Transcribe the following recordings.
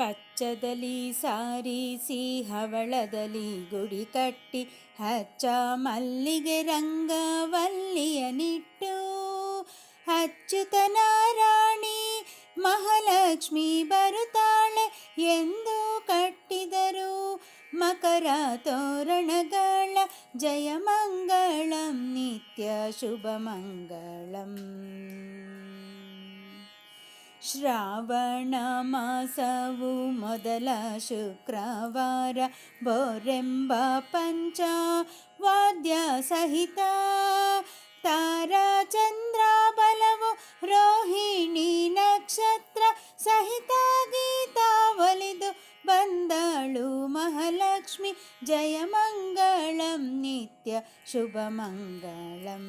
ಪಚ್ಚದಲ್ಲಿ ಸಾರಿಸಿ ಹವಳದಲ್ಲಿ ಗುಡಿ ಕಟ್ಟಿ ಹಚ್ಚ ಮಲ್ಲಿಗೆ ರಂಗವಲ್ಲಿಯ ನಿಟ್ಟು. ಅಚ್ಯುತನ ರಾಣಿ ಮಹಾಲಕ್ಷ್ಮಿ ಬರುತ್ತಾಳೆ ಎಂದು ಕಟ್ಟಿದರು ಮಕರ ತೋರಣಗಳ ಜಯ ಮಂಗಳಂ, ನಿತ್ಯ ಶುಭ ಮಂಗಳಂ. ಶ್ರಾವಣ ಮಾಸವು ಮೊದಲ ಶುಕ್ರವಾರ ಬೋರೆಂಬ ಪಂಚ ವಾದ್ಯ ಸಹಿತ ತಾರಾ ಚಂದ್ರ ಬಲವು ರೋಹಿಣಿ ನಕ್ಷತ್ರ ಸಹಿತ ಗೀತ ಒಲಿದು ಬಂದಳು ಮಹಾಲಕ್ಷ್ಮಿ ಜಯ ಮಂಗಳಂ ನಿತ್ಯ ಶುಭ ಮಂಗಳಂ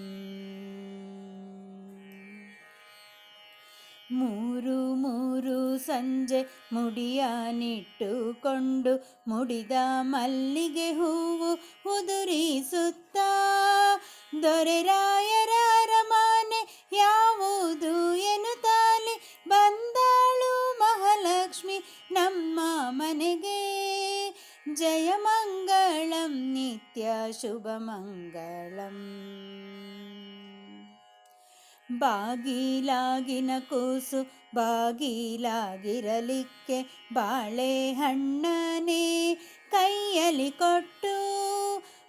ಮೂರು ಮೂರು ಸಂಜೆ ಮುಡಿಯ ನಿಟ್ಟುಕೊಂಡು ಮುಡಿದ ಮಲ್ಲಿಗೆ ಹೂವು ಉದುರಿಸುತ್ತ. ದೊರೆರಾಯರ ಅರಮನೆ ಯಾವುದು ಎನ್ನುತ್ತಾಲಿ ಬಂದಾಳು ಮಹಾಲಕ್ಷ್ಮಿ ನಮ್ಮ ಮನೆಗೆ. ಜಯ ಮಂಗಳಂ ನಿತ್ಯ ಶುಭ ಮಂಗಳಂ. ಬಾಗಿಲಾಗಿನ ಕೂಸು ಬಾಗಿಲಾಗಿರಲಿಕ್ಕೆ ಬಾಳೆಹಣ್ಣನೇ ಕೈಯಲ್ಲಿ ಕೊಟ್ಟು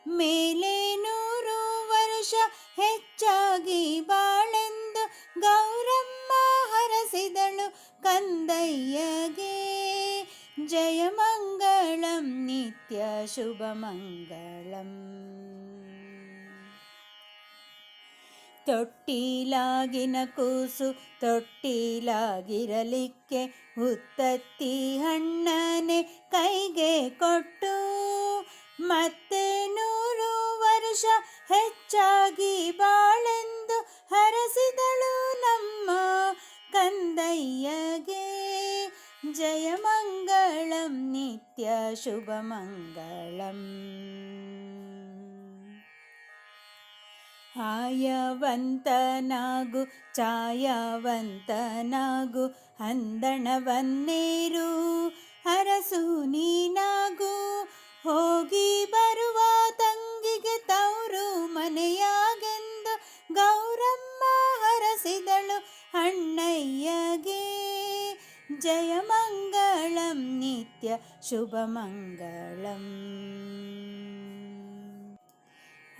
ಮೇಲೆ ನೂರು ವರ್ಷ ಹೆಚ್ಚಾಗಿ ಬಾಳೆಂದು ಗೌರಮ್ಮ ಹರಸಿದಳು ಕಂದಯ್ಯಗೆ. ಜಯಮಂಗಳಂ ನಿತ್ಯ ಶುಭ ತೊಟ್ಟಿಲಾಗಿನ ಕೂಸು ತೊಟ್ಟಿಲಾಗಿರಲಿಕ್ಕೆ ಉತ್ತತ್ತಿ ಹಣ್ಣನೆ ಕೈಗೆ ಕೊಟ್ಟು ಮತ್ತೆ ನೂರು ವರ್ಷ ಹೆಚ್ಚಾಗಿ ಬಾಳೆಂದು ಹರಸಿದಳು ನಮ್ಮ ಕಂದಯ್ಯಗೆ. ಜಯಮಂಗಳಂ ನಿತ್ಯ ಶುಭ ಆಯವಂತನಾಗು ಛಾಯವಂತನಾಗು ಅಂದಣವನ್ನೇರು ಅರಸು ನೀನಾಗು. ಹೋಗಿ ಬರುವ ತಂಗಿಗೆ ತವರು ಮನೆಯಾಗೆಂದು ಗೌರಮ್ಮ ಹರಸಿದಳು ಅಣ್ಣಯ್ಯಗೆ ಜಯಮಂಗಳಂ ನಿತ್ಯ ಶುಭ ಮಂಗಳಂ.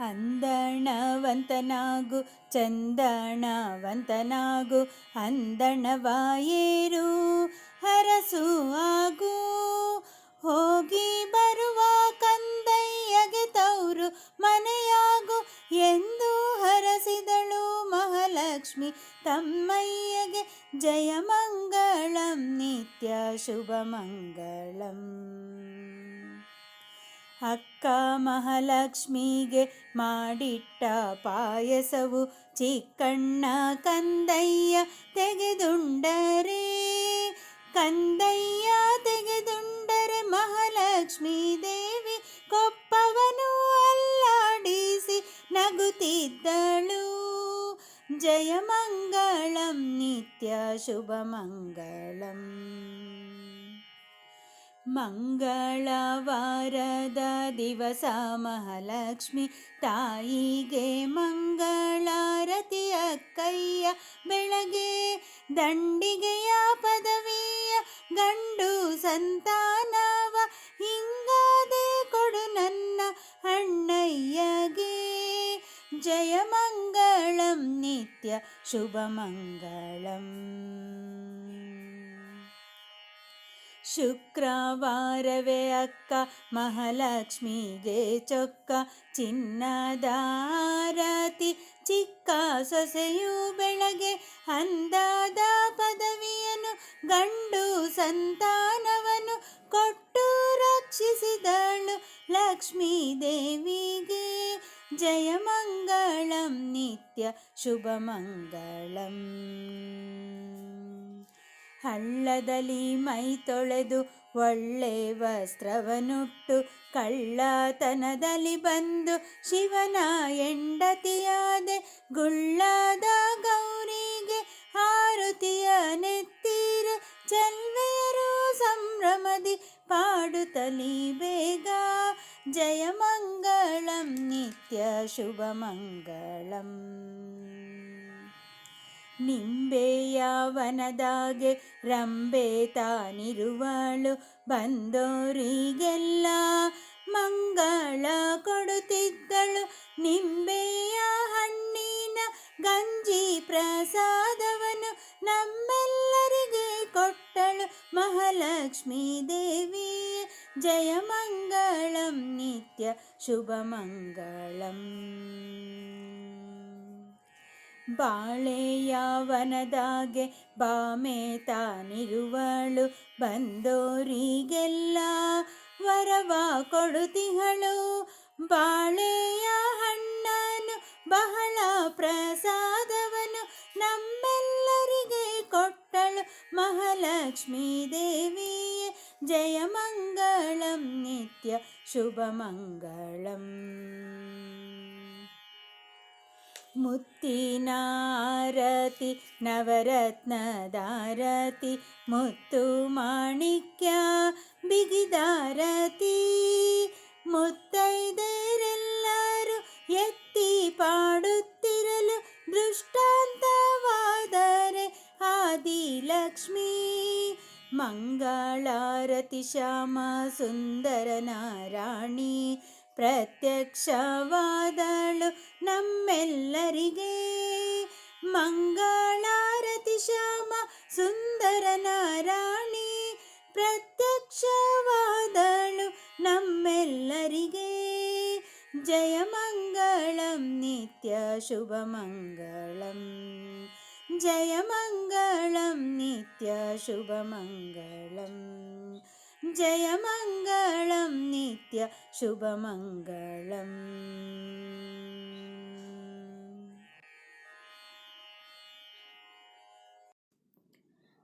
ಅಂದಣವಂತನಾಗು, ಚಂದಣವಂತನಾಗು, ಅಂದಣವಾಯೇರು, ಹರಸು ಆಗು. ಹೋಗಿ ಬರುವ ಕಂದಯ್ಯಗೆ ತವರು ಮನೆಯಾಗು ಎಂದು ಹರಸಿದಳು ಮಹಾಲಕ್ಷ್ಮಿ. ತಮ್ಮಯ್ಯಗೆ ಜಯಮಂಗಳಂ, ನಿತ್ಯ ಶುಭ ಮಂಗಳಂ ಅಕ್ಕ ಮಹಾಲಕ್ಷ್ಮಿಗೆ ಮಾಡಿಟ್ಟ ಪಾಯಸವು ಚಿಕ್ಕಣ್ಣ ಕಂದಯ್ಯ ತೆಗೆದುಂಡರೆ. ಕಂದಯ್ಯ ತೆಗೆದುಂಡರೆ ಮಹಾಲಕ್ಷ್ಮೀ ದೇವಿ ಕೊಪ್ಪವನು ಅಲ್ಲಾಡಿಸಿ ನಗುತ್ತಿದ್ದಳು. ಜಯಮಂಗಳಂ ನಿತ್ಯ ಶುಭ ಮಂಗಳಂ. ಮಂಗಳವಾರದ ದಿವಸ ಮಹಾಲಕ್ಷ್ಮಿ ತಾಯಿಗೆ ಮಂಗಳಾರತಿಯ ಕೈಯ ಬೆಳಗ್ಗೆ ದಂಡಿಗೆಯ ಪದವಿಯ ಗಂಡು ಸಂತಾನವ ಹಿಂಗಾದೆ ಕೊಡು ನನ್ನ ಅಣ್ಣಯ್ಯಗೆ. ಜಯ ಮಂಗಳಂ ನಿತ್ಯ ಶುಭ ಮಂಗಳಂ. ಶುಕ್ರವಾರವೇ ಅಕ್ಕ, ಮಹಾಲಕ್ಷ್ಮಿಗೆ ಚೊಕ್ಕ ಚಿನ್ನದಾರತಿ ಚಿಕ್ಕ ಸೊಸೆಯು ಬೆಳಗ್ಗೆ ಅಂದಾದ ಪದವಿಯನ್ನು ಗಂಡು ಸಂತಾನವನ್ನು ಕೊಟ್ಟು ರಕ್ಷಿಸಿದಳು ಲಕ್ಷ್ಮೀ ದೇವಿಗೆ ಜಯ ಮಂಗಳಂ, ನಿತ್ಯ ಶುಭ ಮಂಗಳಂ. ಹಳ್ಳದಲ್ಲಿ ಮೈ ತೊಳೆದು ಒಳ್ಳೆ ವಸ್ತ್ರವನುಟ್ಟು ಕಳ್ಳತನದಲ್ಲಿ ಬಂದು ಶಿವನ ಹೆಂಡತಿಯಾದೆ ಗುಳ್ಳಾದ ಗೌರಿಗೆ ಆರುತಿಯ ನೆತ್ತೀರೆ ಚಲ್ವೆಯರು ಸಂಭ್ರಮದಿ ಪಾಡುತ್ತಲಿ ಬೇಗ ಜಯಮಂಗಳಂ ನಿತ್ಯ ಶುಭ ಮಂಗಳಂ. ನಿಂಬೆಯ ವನದಾಗೆ ರಂಬೆ ತಾನಿರುವಳು, ಬಂದೋರಿಗೆಲ್ಲ ಮಂಗಳ ಕೊಡುತ್ತಿದ್ದಳು. ನಿಂಬೆಯ ಹಣ್ಣಿನ ಗಂಜಿ ಪ್ರಸಾದವನು ನಮ್ಮೆಲ್ಲರಿಗೆ ಕೊಟ್ಟಳು. ಮಹಾಲಕ್ಷ್ಮೀ ದೇವಿ, ಜಯ ಮಂಗಳಂ ನಿತ್ಯ ಶುಭ ಮಂಗಳಂ ಬಾಳೆಯ ವನದಾಗೆ ಬಾಮೆ ತಾನಿರುವಳು, ಬಂದೋರಿಗೆಲ್ಲ ವರವ ಕೊಡುತಿಹಳು. ಬಾಳೆಯ ಹಣ್ಣನು ಬಹಳ ಪ್ರಸಾದವನು, ನಮ್ಮೆಲ್ಲರಿಗೆ ಕೊಟ್ಟಳು. ಮಹಾಲಕ್ಷ್ಮೀ ದೇವಿಯೇ, ಜಯ ಮಂಗಳಂ ನಿತ್ಯ ಶುಭ ಮಂಗಳಂ. ಮುತ್ತಿನ ಆರತಿ ನವರತ್ನದಾರತಿ ಮುತ್ತು ಮಾಣಿಕ್ಯ ಬಿಗಿದಾರತಿ ಮುತ್ತೈದೆರೆಲ್ಲರೂ ಎತ್ತಿ ಪಾಡುತ್ತಿರಲು ದೃಷ್ಟಾಂತವಾದರೆ ಆದಿಲಕ್ಷ್ಮೀ ಮಂಗಳಾರತಿ ಶ್ಯಾಮ ಸುಂದರ ನಾರಾಣಿ ಪ್ರತ್ಯಕ್ಷವಾದಳು ನಮ್ಮೆಲ್ಲರಿಗೆ. ಮಂಗಳಾರತಿ ಶ್ಯಾಮ ಸುಂದರ ನಾರಾಣಿ ಪ್ರತ್ಯಕ್ಷವಾದಳು ನಮ್ಮೆಲ್ಲರಿಗೆ. ಜಯ ಮಂಗಳಂ, ನಿತ್ಯ ಶುಭ ಮಂಗಳಂ. ಜಯ ಮಂಗಳಂ, ನಿತ್ಯ ಶುಭ ಮಂಗಳಂ. ಜಯ ಮಂಗಳಂ ನಿತ್ಯ ಶುಭ ಮಂಗಳಂ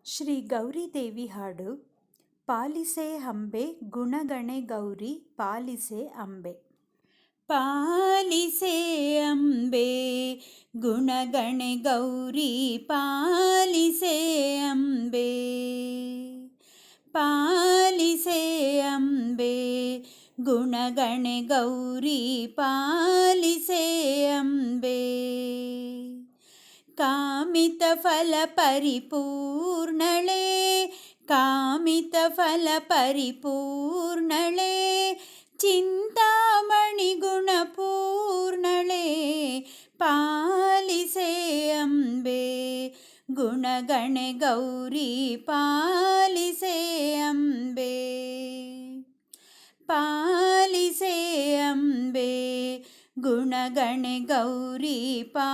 ಶ್ರೀ ಗೌರಿದೇವಿ ಹಾಡು ಪಾಲಿಸೆ ಅಂಬೆ ಗುಣಗಣೆ ಗೌರಿ ಪಾಲಿಸೆ ಅಂಬೆ ಪಾಲಿಸೆ ಅಂಬೆ ಗುಣಗಣೆ ಗೌರಿ ಪಾಲಿಸೆ ಅಂಬೆ ಪಾಲಿಸೆ ಅಂಬೆ ಗುಣಗಣೆ ಗೌರಿ ಪಾಲಿಸೆ ಅಂಬೆ ಕಾಮಿತ ಫಲ ಪರಿಪೂರ್ಣಳೆ ಕಾಮಿತ ಫಲ ಪರಿಪೂರ್ಣಳೆ ಚಿಂತಾಮಣಿ ಗುಣಪೂರ್ಣಳೆ ಪಾಲಿಸೆ ಅಂಬೆ ಗುಣಗಣೆ ಗೌರಿ ಪಾಲಿಸೆ ಗುಣಗಣೆ ಗೌರಿ ಪಾಲಿಸೆ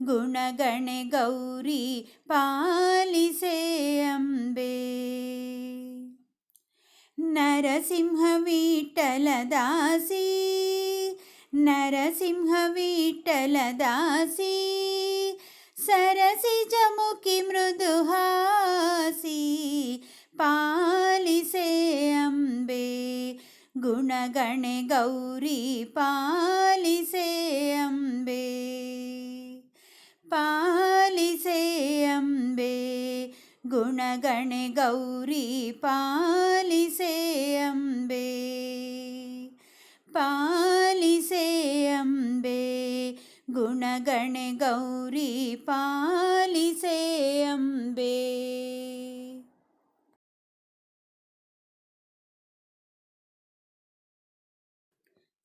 ಗುಣಗಣೆ ಗೌರಿ ಪಾಲಿಸೆ ಅಂಬೆ ನರಸಿಂಹ ವಿಠಲ ದಾಸಿ ನರಸಿಂಹ ವಿಠಲ ದಾಸಿ ಸರಸಿಜ ಮುಖಿ ಮೃದುಹಾಸಿ ಪಾಲಿಸೆ ಅಂಬೆ ಗುಣಗಣೆ ಗೌರಿ ಪಾಲಿಸೆ ಅಂಬೆ ಪಾಲಿಸೆ ಅಂಬೆ ಗುಣಗಣೆ ಗೌರಿ ಪಾಲಿಸೆ ಅಂಬೆ. ಪಾಲಿಸೆ ಅಂಬೆ ಗುಣಗಣೆ ಗೌರಿ ಪಾಲಿಸೆ ಅಂಬೆ.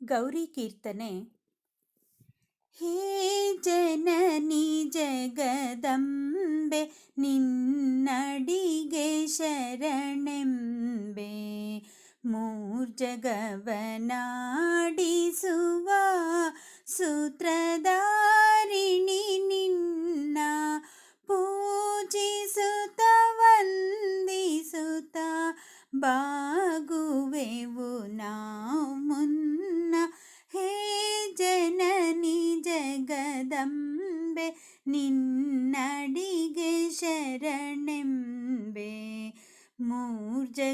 ಗೌರಿ ಕೀರ್ತನೆ ಹೇ ಜನನಿ ಜಗದಂಬೆ ನಿನ್ನಡಿಗೆ ಶರಣೆಂಬೆ. ಮೂರ್ಜಗವನಾಡಿಸುವ ಸೂತ್ರಧಾರಿಣಿ ನಿನ್ನ ಪೂಜಿಸುತ್ತ ವಂದಿಸುತ್ತ ಬಾ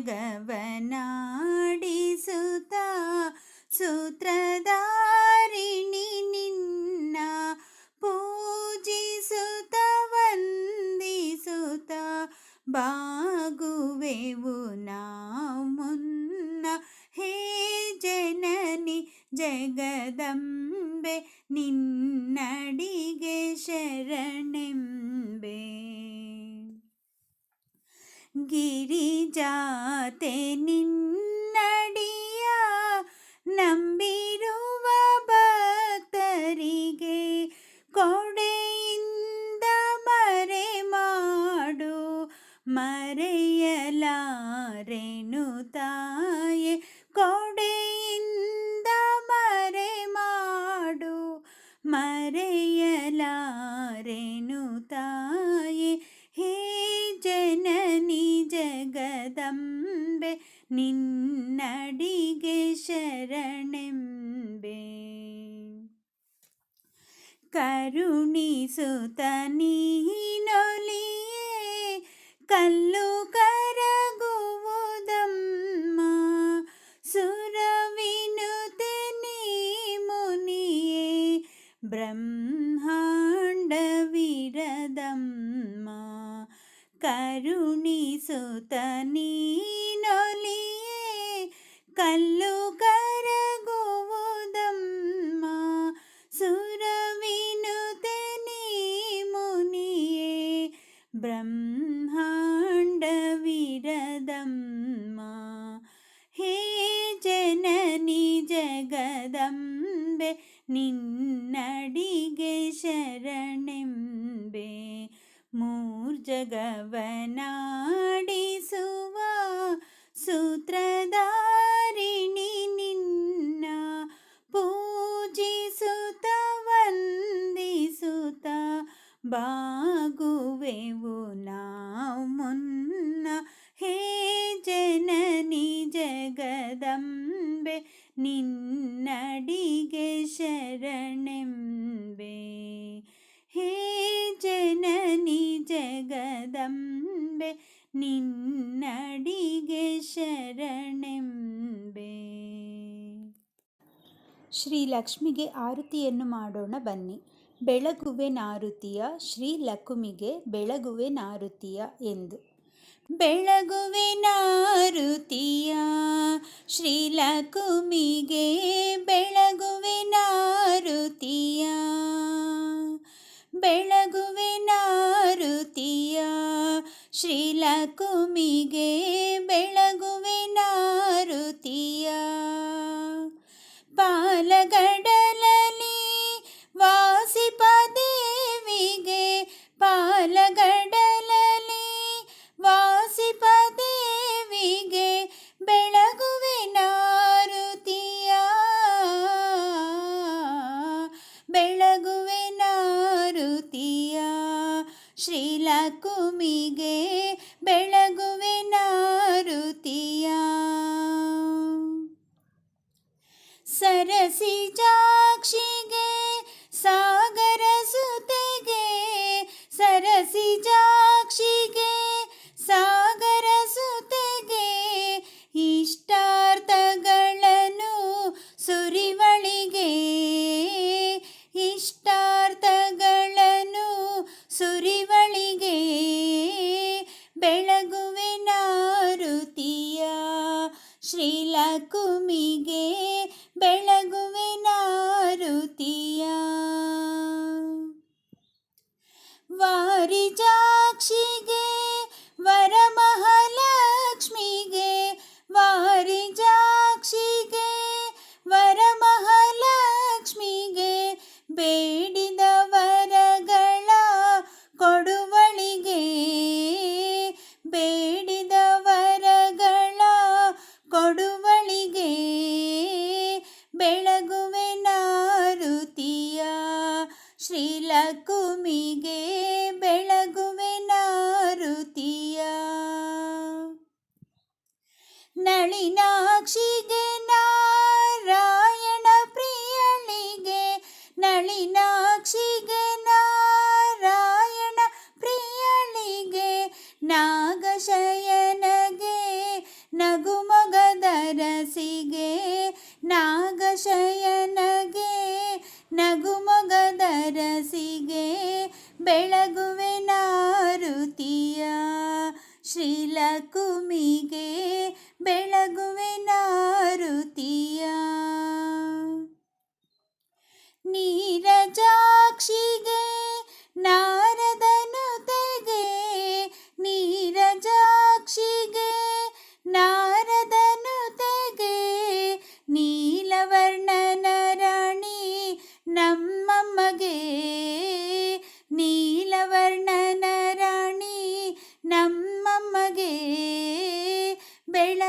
जगबनाडुता सूत्रधारिणी निज वन्दिता बहुवे ಹೇ ಜನನಿ ಜಗದಂಬೆ ನಿನ್ನಡಿಗೆ ಶರಣೆಂಬೆ गिरिजा ಮಾತೆ ನೀ ಕರುಣಿಸುತ್ತ ನೀ ಶ್ರೀ ಲಕ್ಷ್ಮಿಗೆ ಆರುತಿಯನ್ನು ಮಾಡೋಣ ಬನ್ನಿ. ಬೆಳಗುವೆ ನಾರುತಿಯ ಶ್ರೀ ಲಕ್ಷ್ಮಿಗೆ ಬೆಳಗುವೆ ನಾರುತಿಯ ಎಂದು. ಬೆಳಗುವೆ ನಾರುತಿಯ ಶ್ರೀ ಲಕ್ಷ್ಮಿಗೆ ಬೆಳಗುವೆ ನಾರುತಿಯ. ಬೆಳಗುವೆ ನಾರುತಿಯ ಶ್ರೀ ಲಕ್ಷ್ಮಿಗೆ ಬೆಳಗುವೆ ನಾರುತಿಯ. ನಾಗಶಯನಗೆ ನಗು ಮೊಗದರಸಿಗೆ ಬೆಳಗುವೆ ನಾರುತಿಯ ಶ್ರೀಲಕುಮಿಗೆ ಬೆಳಗುವೆ ನಾರುತಿಯ. ನೀರಜಾಕ್ಷಿಗೆ ನಾರದನು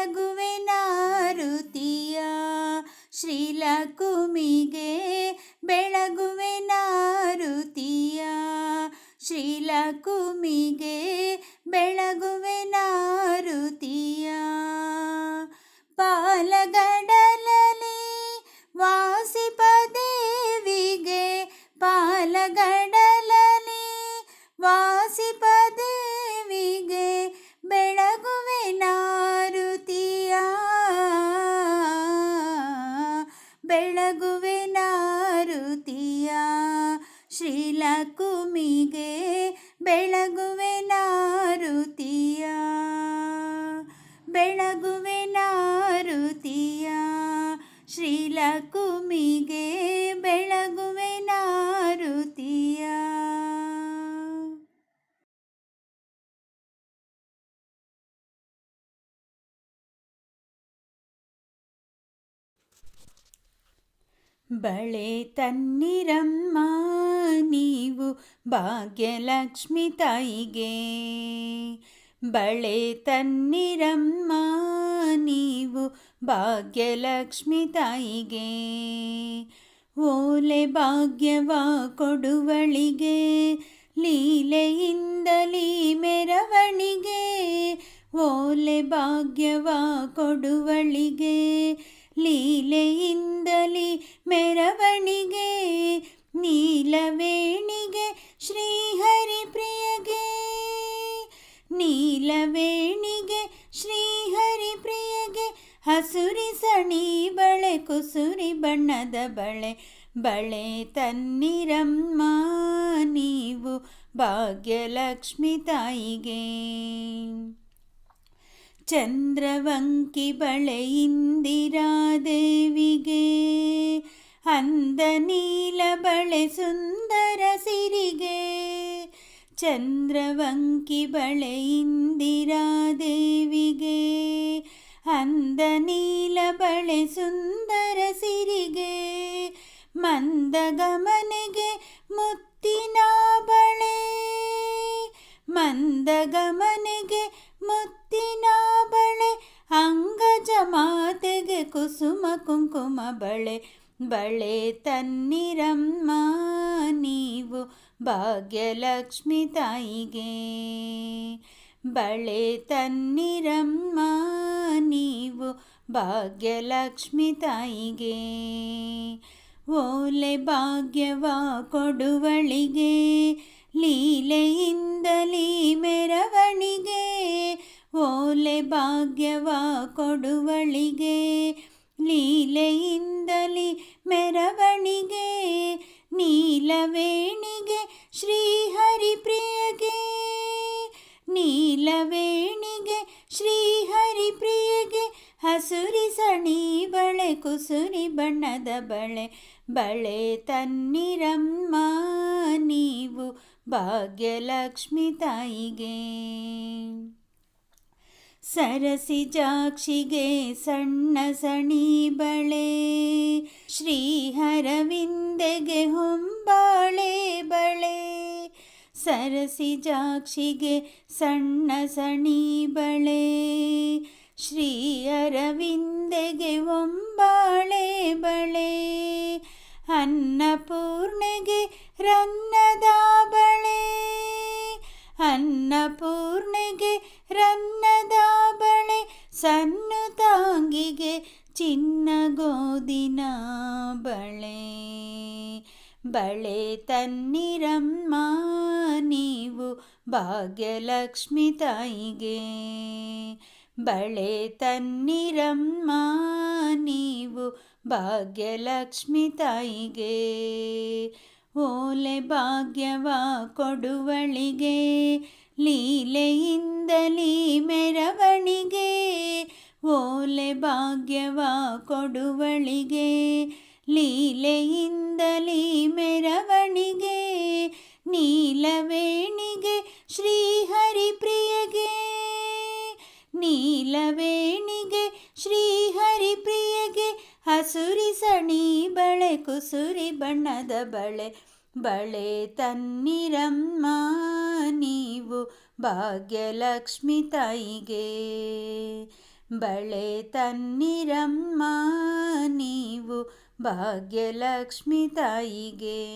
ಬೆಳಗುವೆ ಶ್ರೀಲಕುಮಿಗೆ ಬೆಳಗುವೆ ನಾರುತಿಯ ಬೆಳಗುವೆ ನಾರುತಿಯ ಶ್ರೀಲಕುಮಿಗೆ ಬೆಳಗುವೆ ನಾರುತಿಯ ಬಳೆ ತನ್ನಿರಮ್ಮ, ನೀವು ಭಾಗ್ಯಲಕ್ಷ್ಮಿ ತಾಯಿಗೆ. ಬಳೆ ತನ್ನಿರಮ್ಮ, ನೀವು ಭಾಗ್ಯಲಕ್ಷ್ಮಿ ತಾಯಿಗೆ. ಓಲೆ ಭಾಗ್ಯವ ಕೊಡುವಳಿಗೆ, ಲೀಲೆಯಿಂದಲೀ ಮೆರವಣಿಗೆ. ಓಲೆ ಭಾಗ್ಯವ ಕೊಡುವಳಿಗೆ ಲೀಲೆಯಿಂದಲೇ ಮೆರವಣಿಗೆ, ನೀಲವೇಣಿಗೆ ಶ್ರೀಹರಿ ಪ್ರಿಯಗೆ. ನೀಲವೇಣಿಗೆ ಶ್ರೀಹರಿಪ್ರಿಯಗೆ ಹಸುರಿ ಸಣಿ ಬಳೆ, ಕುಸುರಿ ಬಣ್ಣದ ಬಳೆ ಬಳೆ ತನ್ನಿರಮ್ಮ ನೀವು ಭಾಗ್ಯಲಕ್ಷ್ಮಿ ತಾಯಿಗೆ. ಚಂದ್ರವಂಕಿ ಬಳೆ ಇಂದಿರಾದೇವಿಗೆ, ಅಂದ ನೀಲ ಬಳೆ ಸುಂದರ ಸಿರಿಗೆ. ಚಂದ್ರವಂಕಿ ಬಳೆ ಇಂದಿರಾದೇವಿಗೆ, ಅಂದ ನೀಲ ಬಳೆ ಸುಂದರ ಸಿರಿಗೆ. ಮಂದಗಮನೆಗೆ ಮುತ್ತಿನ ಬಳೆ, ಮಂದಗಮನೆಗೆ ಮುತ್ತಿನ ಬಳೆ, ಅಂಗಜ ಮಾತೆಗೆ ಕುಸುಮ ಕುಂಕುಮ ಬಳೆ. ಬಳೆ ತನ್ನಿರಮ್ಮ ನೀವು, ಭಾಗ್ಯಲಕ್ಷ್ಮಿ ತಾಯಿಗೆ. ಬಳೆ ತನ್ನಿರಮ್ಮ ನೀವು, ಭಾಗ್ಯಲಕ್ಷ್ಮಿ ತಾಯಿಗೆ. ಓಲೆ ಭಾಗ್ಯವ ಕೊಡುವಳಿಗೆ ಲೀಲೆಯಿಂದಲೀ ಮೆರವಣಿಗೆ ಓಲೆ ಭಾಗ್ಯವ ಕೊಡುವಳಿಗೆ. ಲೀಲೆಯಿಂದಲೀ ಮೆರವಣಿಗೆ ನೀಲವೇಣಿಗೆ ಶ್ರೀಹರಿಪ್ರಿಯಗೆ. ನೀಲವೇಣಿಗೆ, ಶ್ರೀಹರಿಪ್ರಿಯಗೆ, ಹಸುರಿ ಸಣಿ ಬಳೆ, ಕುಸುರಿ ಬಣ್ಣದ ಬಳೆ ಬಳೆ ತನ್ನಿರಮ್ಮ ನೀವು ಭಾಗ್ಯಲಕ್ಷ್ಮಿ ತಾಯಿಗೆ. ಸರಸಿ ಜಾಕ್ಷಿಗೆ ಸಣ್ಣ ಸಣಿ ಬಳೆ, ಶ್ರೀಹರವಿಂದೆಗೆ ಹೊಂಬಾಳೆ ಬಳೆ ಸರಸಿಜಾಕ್ಷಿಗೆ ಸಣ್ಣ ಸಣಿ ಬಳೆ, ಶ್ರೀ ಅರವಿಂದೆಗೆ ಒಂಬಾಳೆ ಬಳೆ, ಅನ್ನಪೂರ್ಣೆಗೆ ರನ್ನದ ಬಳೆ, ಅನ್ನಪೂರ್ಣೆಗೆ ರನ್ನದ ಬಳೆ ಚಿನ್ನ ಗೋದಿನ ಬಳೆ ಬಳೆ ತನ್ನಿರಮ್ಮ ನೀವು ಭಾಗ್ಯಲಕ್ಷ್ಮಿ ತಾಯಿಗೆ. ಬಳೆ ತನ್ನಿರಮ್ಮ, ನೀವು ಭಾಗ್ಯಲಕ್ಷ್ಮಿ ತಾಯಿಗೆ. ಓಲೆ ಭಾಗ್ಯವ ಕೊಡುವಳಿಗೆ, ಲೀಲೆಯಿಂದಲೀ ಮೆರವಣಿಗೆ. ಓಲೆ ಭಾಗ್ಯವ ಕೊಡುವಳಿಗೆ, ಲೀಲೆಯಿಂದಲೀ ಮೆರವಣಿಗೆ. ಕುಸುರಿ ಬಣ್ಣದ ಬಳೆ ಬಳೆ ತನ್ನಿರಮ್ಮ ನೀವು ಭಾಗ್ಯಲಕ್ಷ್ಮಿ ತಾಯಿಗೆ. ಬಳೆ ತನ್ನಿರಮ್ಮ ನೀವು ಭಾಗ್ಯಲಕ್ಷ್ಮಿ ತಾಯಿಗೆ.